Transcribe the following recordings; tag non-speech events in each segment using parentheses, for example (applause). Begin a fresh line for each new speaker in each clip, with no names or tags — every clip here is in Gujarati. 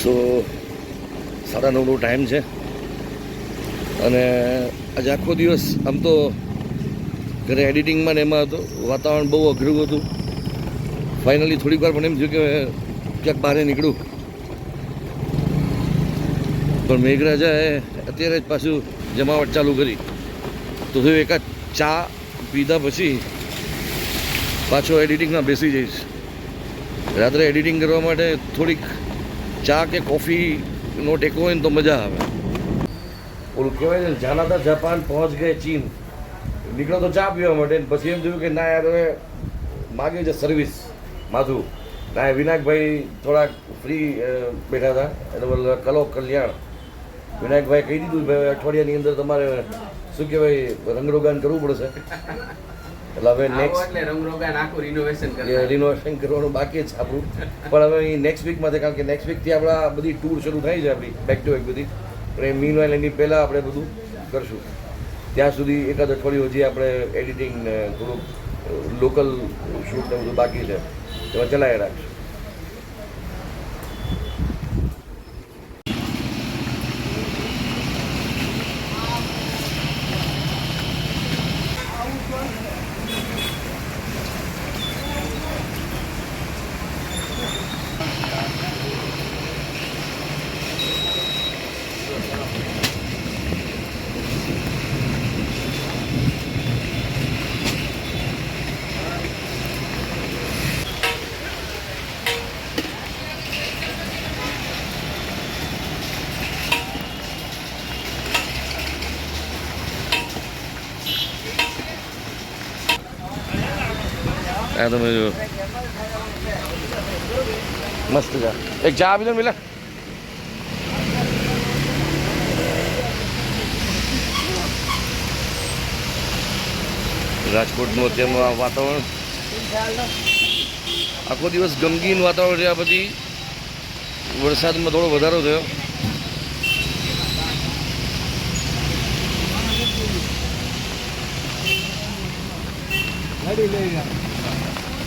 સો સાડા નવનો ટાઈમ છે. અને આજે આખો દિવસ આમ તો ઘરે એડિટિંગમાં ને એમાં હતો વાતાવરણ બહુ અઘરું હતું. ફાઇનલી થોડીક વાર મને એમ થયું કે ક્યાંક બહાર નીકળું. પણ મેઘરાજાએ અત્યારે જ પાછું જમાવટ ચાલુ કરી. તો હું એકાદ ચા પીધા પછી પાછો એડિટિંગમાં બેસી જઈશ. રાત્રે એડિટિંગ કરવા માટે થોડીક ચા કે કોફીનો ટેકો હોય ને તો મજા આવે. ઓલું કહેવાય ને, જાના હતા જાપાન પહોંચ ગયે ચીન. નીકળો તો ચા પીવા માટે પછી એમ થયું કે ના યાર હવે માગ્યું છે સર્વિસ માથું. ના વિનાયકભાઈ થોડાક ફ્રી બેઠા હતા. એટલે કલો કલ્યાણ. વિનાયકભાઈ કહી દીધું ભાઈ અઠવાડિયાની અંદર તમારે શું કહેવાય રંગરોગાન કરવું પડશે. એટલે હવે નેક્સ્ટ
એટલે રંગરોગાન આખું renovation કરવાનું.
રિનોવેશન કરવાનું બાકી જ છે આપણું. પણ હવે નેક્સ્ટ વીકમાંથી કારણ કે નેક્સ્ટ વીકથી આપણા બધી ટૂર શરૂ થાય છે આપણી બેક ટુ બેક બધી. એ મીન વાઇલ એની પહેલાં આપણે બધું કરશું. ત્યાં સુધી એકાદ અઠવાડિયું હજી આપણે એડિટિંગ થોડુંક લોકલ શૂટ ને બધું બાકી છે. એમાં ચલાવી રાખશું. આ તમે જો મસ્ત ચા એક ચા આપી દો મિલા રાજકોટનું અત્યારનું વાતાવરણ આખો દિવસ ગમગીન વાતાવરણ રહ્યા પછી વરસાદમાં થોડો વધારો થયો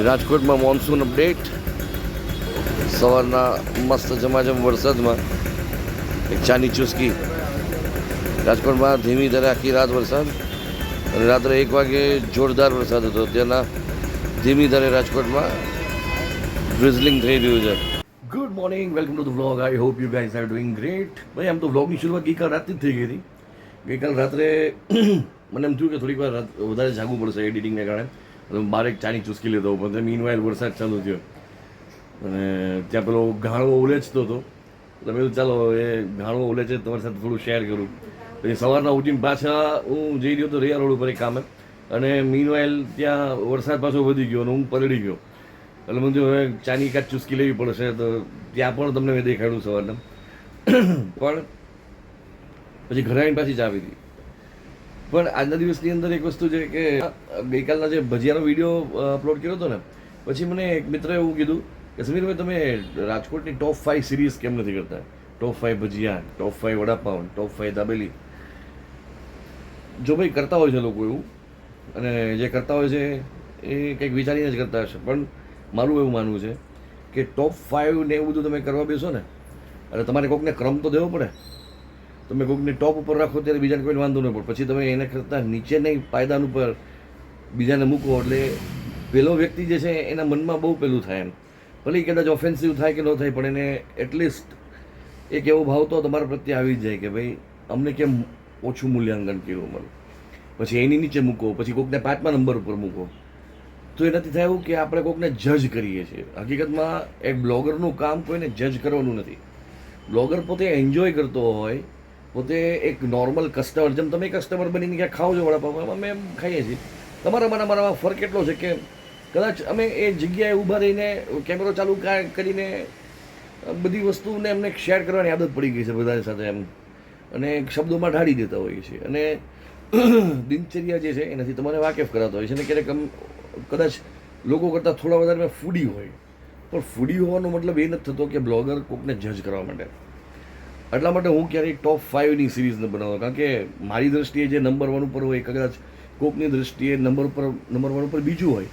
રાજકોટમાં મોન્સૂન અપડેટ સવારના મસ્ત જમાજમ વરસાદમાં એક ચાની ચુસ્કી. રાજકોટમાં ધીમી ધારે આખી રાત વરસાદ અને રાત્રે એક વાગે જોરદાર વરસાદ હતો. ત્યાંના ધીમી ધારે રાજકોટમાં ડ્રિઝલિંગ થઈ રહ્યું છે. Good morning welcome to the vlog I hope you guys are doing great ભાઈ, આમ તો વ્લોગની શરૂઆત ગઈકાલ રાતથી જ થઈ ગઈ હતી. ગઈકાલ રાત્રે (clears throat) મને એમ થયું કે થોડીક વાર વધારે જાગવું પડશે એડિટિંગને કારણે. હું એક ચાની ચૂસકી લેતો પણ મીન વાઇલ વરસાદ ચાલુ થયો. અને ત્યાં પેલો ઘાણો ઉલેચતો હતો. એટલે મેં ચાલો એ ઘાણો ઉલે છે તમારી સાથે થોડું શેર કરું. પછી સવારના ઉઠીને પાછા હું જઈ રહ્યો હતો રૈયા રોડ ઉપર એક કામે. અને મીનવાઇલ ત્યાં વરસાદ પાછો વધી ગયો અને હું પલળી ગયો. એટલે મને થયું હવે ચાની કાચ ચૂસકી લેવી પડશે, તો ત્યાં પણ તમને મેં દેખાડ્યું સવારના. પણ પછી ઘરે આવીને પાછી ચા પીધી. પણ આજના દિવસની અંદર એક વસ્તુ છે કે, ગઈકાલના જે ભજીયાનો વીડિયો અપલોડ કર્યો હતો ને, પછી મને એક મિત્રએ એવું કીધું કે, સમીરભાઈ, તમે રાજકોટની ટોપ ફાઇવ સિરીઝ કેમ નથી કરતા? ટોપ ફાઇવ ભજીયા top five vada pav top five dabeli. જો ભાઈ કરતા હોય છે લોકો એવું, અને જે કરતા હોય છે એ કંઈક વિચારીને જ કરતા હશે. પણ મારું એવું માનવું છે કે ટોપ ફાઇવ ને એવું બધું તમે કરવા બેસો ને, અને તમારે કોઈકને ક્રમ તો દેવો પડે. તમે કોઈકને ટોપ ઉપર રાખો ત્યારે બીજાને કોઈ વાંધો નહીં પડે. પછી તમે એને કરતાં નીચેની પાયદાન ઉપર બીજાને મૂકો. એટલે પેલો વ્યક્તિ જે છે, એના મનમાં બહુ પેલું થાય એમ. ભલે કદાચ ઓફેન્સિવ થાય કે ન થાય, પણ એને એટલીસ્ટ એક એવો ભાવ તો તમારા પ્રત્યે આવી જ જાય કે ભાઈ, અમને કેમ ઓછું મૂલ્યાંકન કર્યું અમારું? પછી એની નીચે મૂકો, પછી કોકને પાંચમા નંબર ઉપર મૂકો. તો એનાથી થાય એવું કે આપણે કોકને જજ કરીએ છીએ. હકીકતમાં એક બ્લોગરનું કામ કોઈને જજ કરવાનું નથી. બ્લોગર પોતે એન્જોય કરતો હોય પોતે એક નોર્મલ કસ્ટમર જેમ તમે કસ્ટમર બનીને ક્યાં ખાઓ છો વડાપાઉં અમે એમ ખાઈએ છીએ. તમારામાં અમારામાં ફરક એટલો છે કે કદાચ અમે એ જગ્યાએ ઊભા રહીને કેમેરો ચાલુ કરીને બધી વસ્તુને એમને શેર કરવાની આદત પડી ગઈ છે બધા સાથે એમ. અને શબ્દોમાં ઢાળી દેતા હોઈએ છીએ. અને (clears throat) દિનચર્યા જે છે એનાથી તમારે વાકેફ કરાતો હોય છે. અને ક્યારેક કદાચ લોકો કરતાં થોડા વધારે ફૂડી હોય. પણ ફૂડી હોવાનો મતલબ એ નથી થતો કે બ્લોગર કોકને જજ કરવા માટે. એટલા માટે હું ક્યારેય ટોપ ફાઇવની સિરીઝ ન બનાવતો, કારણ કે મારી દૃષ્ટિએ જે નંબર વન ઉપર હોય કદાચ કોકની દૃષ્ટિએ નંબર ઉપર નંબર વન ઉપર બીજું હોય.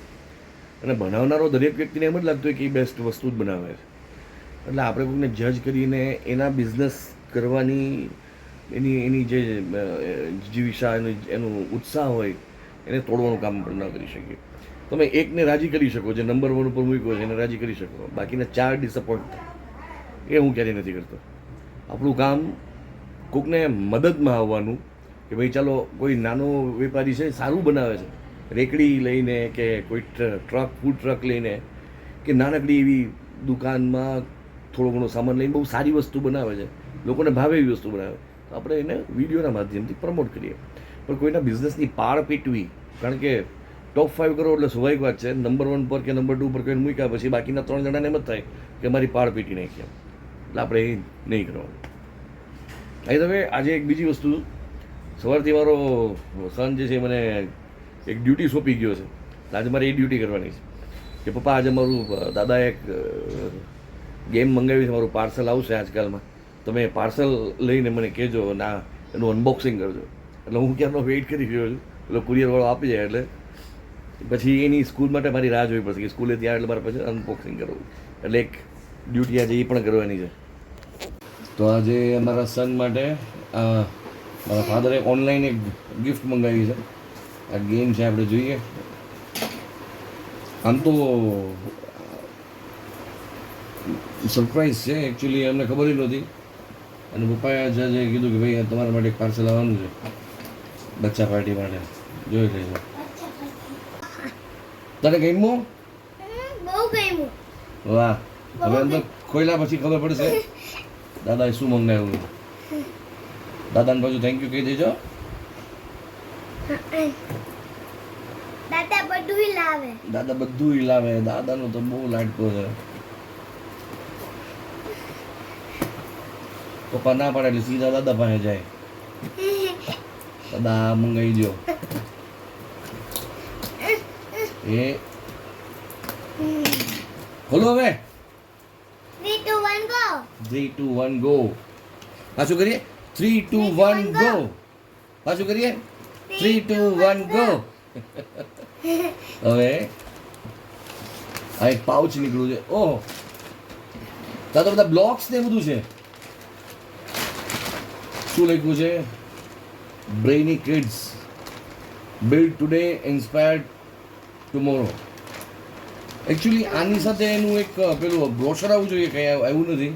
અને બનાવનારો દરેક વ્યક્તિને એમ જ લાગતું હોય કે એ બેસ્ટ વસ્તુ જ બનાવે છે. એટલે આપણે કોઈને જજ કરીને એના બિઝનેસ કરવાની એની એની જે જીવિષા એનું એનું ઉત્સાહ હોય, એને તોડવાનું કામ પણ ન કરી શકીએ. તમે એકને રાજી કરી શકો, જે નંબર વન ઉપર મૂક્યો છે એને રાજી કરી શકો. બાકીના ચાર ડિસઅપોઇન્ટ થાય. એ હું ક્યારેય નથી કરતો. આપણું કામ કોકને મદદમાં આવવાનું કે ભાઈ ચાલો કોઈ નાનો વેપારી છે, સારું બનાવે છે. રેકડી લઈને કે કોઈ ટ્રક, ફૂડ ટ્રક લઈને કે નાનકડી એવી દુકાનમાં થોડો ઘણો સામાન લઈને બહુ સારી વસ્તુ બનાવે છે. લોકોને ભાવે એવી વસ્તુ બનાવે. તો આપણે એને વિડીયોના માધ્યમથી પ્રમોટ કરીએ. પણ કોઈના બિઝનેસની પાળ પીટવી, કારણ કે ટોપ ફાઇવ કરો એટલે સ્વાભાવિક વાત છે. નંબર વન પર કે નંબર ટુ પર કોઈને મૂક્યા પછી બાકીના ત્રણ જણાને એમ જ થાય કે મારી પાળ પીટી નાખી. એટલે આપણે એ નહીં કરવાનું. અહીં તમે આજે એક બીજી વસ્તુ, સવારથી મારો સન જે છે મને એક ડ્યુટી સોંપી ગયો છે. આજે મારે એ ડ્યુટી કરવાની છે. કે પપ્પા, આજે મારું દાદા એક ગેમ મંગાવી છે, મારું પાર્સલ આવશે આજકાલમાં. તમે પાર્સલ લઈને મને કહેજો, ના, એનું અનબોક્સિંગ કરજો. એટલે હું ક્યારનો વેઇટ કરી રહ્યો છું. એટલે કુરિયરવાળો આપી જાય એટલે. પછી એની સ્કૂલ માટે મારી રાહ જોવી પડશે કે સ્કૂલે ત્યાં એટલે મારે પછી અનબોક્સિંગ કરવું. એટલે એક ડ્યુટી આજે એ પણ કરવાની છે. તો આજે અમારા સન માટે મારા ફાધરે ઓનલાઈન એક ગિફ્ટ મંગાવી છે. આ ગેમ છે આપણે જોઈએ. આમ તો સરપ્રાઈઝ છે એકચ્યુઅલી અમને ખબર જ નહોતી. અને પપ્પાએ જે કીધું કે ભાઈ તમારા માટે પાર્સલ આવવાનું છે. બચ્ચા પાર્ટી માટે. જોઈ લેજો તને ગમ્યું?
બહુ ગમ્યું.
વાહ. હવે અંદર ખોયલા પછી ખબર પડશે. દાદાએ શું મંગાવ્યું? દાદાને પાછું થેન્ક યુ કહી દેજો.
દાદા બધું લાવે.
દાદા બધું લાવે. દાદાનો તો બહુ લાડકો છે. પપ્પા ના પાડે એટલે સીધા દાદા પાસે જાય. દાદા મંગાવી દો એ. ખોલો હવે.
થ્રી ટુ વન ગો
પાછું કરીએ? થ્રી ટુ વન ગો પાછું કરીએ? થ્રી ટુ વન ગો હવે આ એક પાઉચ નીકળ્યું છે. ઓહો. ત્યાં તો બધા બ્લોક્સ ને બધું છે. શું લખ્યું છે? Brainy kids build today inspired tomorrow actually આની સાથે એનું એક પેલું બ્રોશર આવવું જોઈએ કંઈ આવ્યું નથી.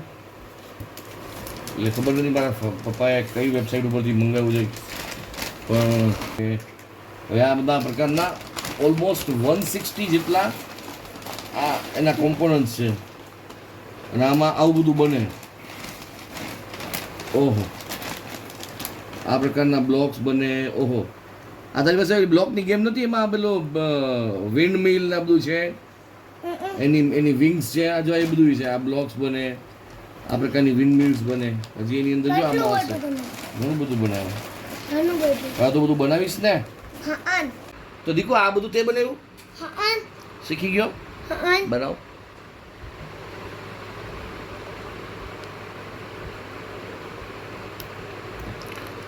એટલે ખબર નથી મારા પપ્પાએ કઈ વેબસાઇટ ઉપરથી મંગાવ્યું છે. પણ હવે આ બધા પ્રકારના ઓલમોસ્ટ વન સિક્સટી જેટલા આ એના કોમ્પોનન્ટ છે. અને આમાં આવું બધું બને. ઓહો. આ પ્રકારના બ્લોક્સ બને ઓહો. આ તારી પાસે બ્લોકની ગેમ નથી? એમાં પેલો વિન્ડ મિલ ને બધું છે? એની એની વિંગ્સ છે? આ જો એ બધું છે આ બ્લોક્સ બને. આ પ્રકારની વિન્ડમિલ્સ બને. હજી એની અંદર જો આમાં આવશે. ઘણું બધું બનાવે. આ તો બધું બનાવીશ ને? તો દીકો આ બધું તે બનાવ્યું? શીખી ગયો?
હા.
બનાવ.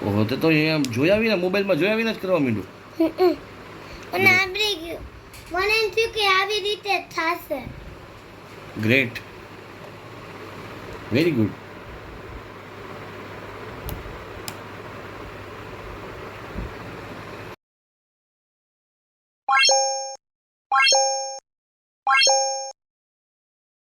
ઓહો તે તો અહીંયા જોયા વિના મોબાઈલમાં જોયા વિના જ કરવા માંડ્યું.
અને આવડી ગયું. મને એમ થયું કે આવી રીતે થશે.
Great very good